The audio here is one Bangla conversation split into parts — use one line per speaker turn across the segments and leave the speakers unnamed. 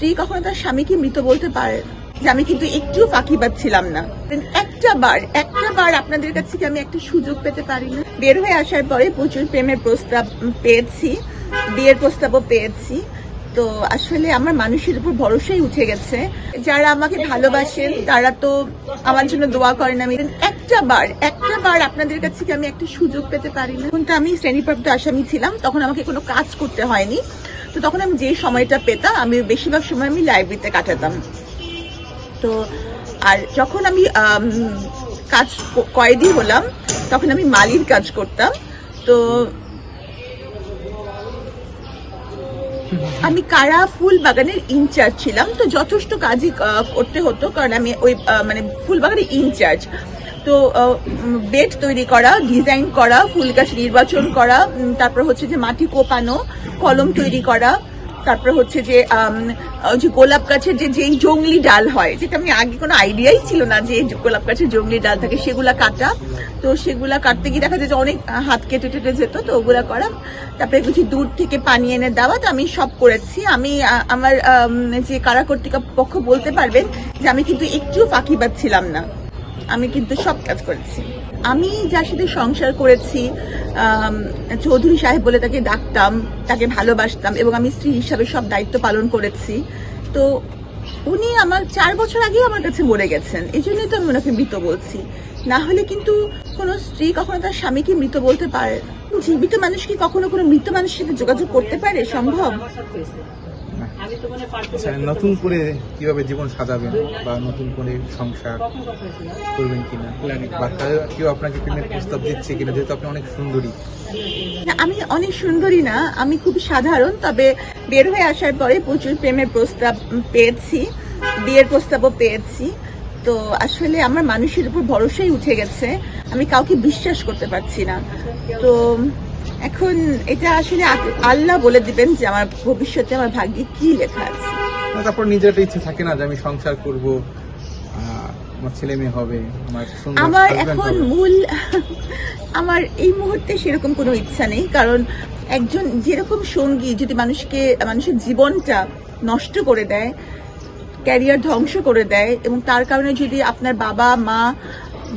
স্ত্রী কখনো তার স্বামীকে মৃত বলতে পারে। যে আমি কিন্তু একটু ফাঁকিবাদ ছিলাম না। একটা বার একটা বার আপনাদের কাছে থেকে আমি একটা সুযোগ পেতে পারি না? বের হয়ে আসার পরে প্রচুর প্রেমের প্রস্তাব পেয়েছি, বিয়ের প্রস্তাবও পেয়েছি। তো আসলে আমার মানুষের উপর ভরসাই উঠে গেছে। যারা আমাকে ভালোবাসেন তারা তো আমার জন্য দোয়া করেন আমি। একটা বার একটা বার আপনাদের কাছে থেকে আমি একটা সুযোগ পেতে পারি না? তখন তো আমি শ্রেণীপ্রাপ্ত আসামি ছিলাম, তখন আমাকে কোনো কাজ করতে হয়নি। তো তখন আমি যেই সময়টা পেতাম, আমি বেশিরভাগ সময় আমি লাইব্রেরিতে কাটাতাম। তো আর যখন আমি কাজ কয়েদি হলাম, তখন আমি মালির কাজ করতাম। তো আমি কারা ফুল বাগানের ইনচার্জ ছিলাম। তো যথেষ্ট কাজই করতে হতো, কারণ আমি ওই মানে ফুল বাগানের ইনচার্জ তো বেড তৈরি করা, ডিজাইন করা, ফুল গাছ নির্বাচন করা তারপর হচ্ছে যে মাটি কোপানো, কলম তৈরি করা, তারপর হচ্ছে যে যে গোলাপ গাছের যে, যেই জংলি ডাল হয়, যেটা আমি আগে কোনো আইডিয়াই ছিল না যে গোলাপ গাছের জংলি ডাল থাকে, সেগুলা কাটা। তো সেগুলা কাটতে গিয়ে দেখা যায় যে অনেক হাত কেটে টেটে যেত, তো ওগুলা করা। তারপরে কিছু দূর থেকে পানি এনে দেওয়া, তো আমি সব করেছি। আমি আমার যে কারা কর্তৃপক্ষ বলতে পারবেন যে আমি কিন্তু একটু ফাঁকি পাচ্ছিলাম না। আমি কিন্তু সব কাজ করেছি। আমি যার সাথে সংসার করেছি চৌধুরী সাহেব বলে তাকে ডাকতাম, তাকে ভালোবাসতাম এবং আমি স্ত্রী হিসাবে সব দায়িত্ব পালন করেছি। তো উনি আমার চার বছর আগে আমার কাছে মরে গেছেন। এই জন্যই তো আমি ওনাকে মৃত বলছি। না হলে কিন্তু কোনো স্ত্রী কখনো তার স্বামীকে মৃত বলতে পারে জীবিত মানুষ কি কখনো কোনো মৃত মানুষের সাথে যোগাযোগ করতে পারে? সম্ভব?
নতুন করে কীভাবে জীবন সাজাবেন বা নতুন করে সংসার করবেন কিনা? বা কেউ আপনাকে প্রেমের প্রস্তাব দিচ্ছে কিনা? যেহেতু আপনি অনেক সুন্দরী।
আমি অনেক সুন্দরী না আমি খুব সাধারণ তবে বের হয়ে আসার পরে প্রচুর প্রেমের প্রস্তাব পেয়েছি বিয়ের প্রস্তাবও পেয়েছি। তো আসলে আমার মানুষের উপর ভরসাই উঠে গেছে আমি কাউকে বিশ্বাস করতে পারছি না। তো এখন এটা আসলে আল্লাহ বলে দিবেন যে আমার ভবিষ্যতে আমার ভাগ্যে কি লেখা আছে।
না, তারপর নিজের একটা ইচ্ছে থাকে না যে আমি সংসার করব আমার ছেলে মেয়ে হবে আমার
আমার এখন মূল আমার এই মুহূর্তে সেরকম কোনো ইচ্ছা নেই কারণ একজন যেরকম সঙ্গী যদি মানুষকে মানুষের জীবনটা নষ্ট করে দেয় ক্যারিয়ার ধ্বংস করে দেয় এবং তার কারণে যদি আপনার বাবা মা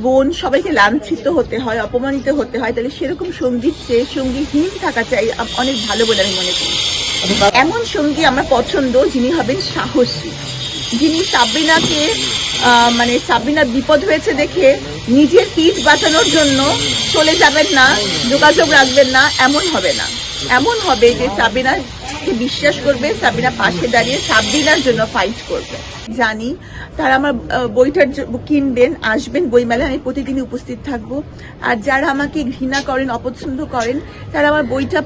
বোন সবাইকে লাঞ্ছিত হতে হয়, অপমানিত হতে হয়, তাহলে সেরকম সঙ্গীর চেয়ে সঙ্গীহীন থাকা চাই অনেক ভালো বলে আমি মনে করি। এমন সঙ্গী আমার পছন্দ যিনি হবেন সাহসী। যিনি সাবিনাকে মানে সাবিনার বিপদ হয়েছে দেখে নিজের পিঠ বাঁচানোর জন্য চলে যাবেন না, যোগাযোগ রাখবেন না, এমন হবে না। এমন হবে যে সাবিনাকে বিশ্বাস করবে, সাবিনা পাশে দাঁড়িয়ে সাবিনার জন্য ফাইট করবে। জানি তারা আমার বইটার কিনবেন, আসবেন, বইমেলায় আমি প্রতিদিনই উপস্থিত থাকব। আর যারা আমাকে ঘৃণা করেন, অপছন্দ করেন, তারা আমার বইটা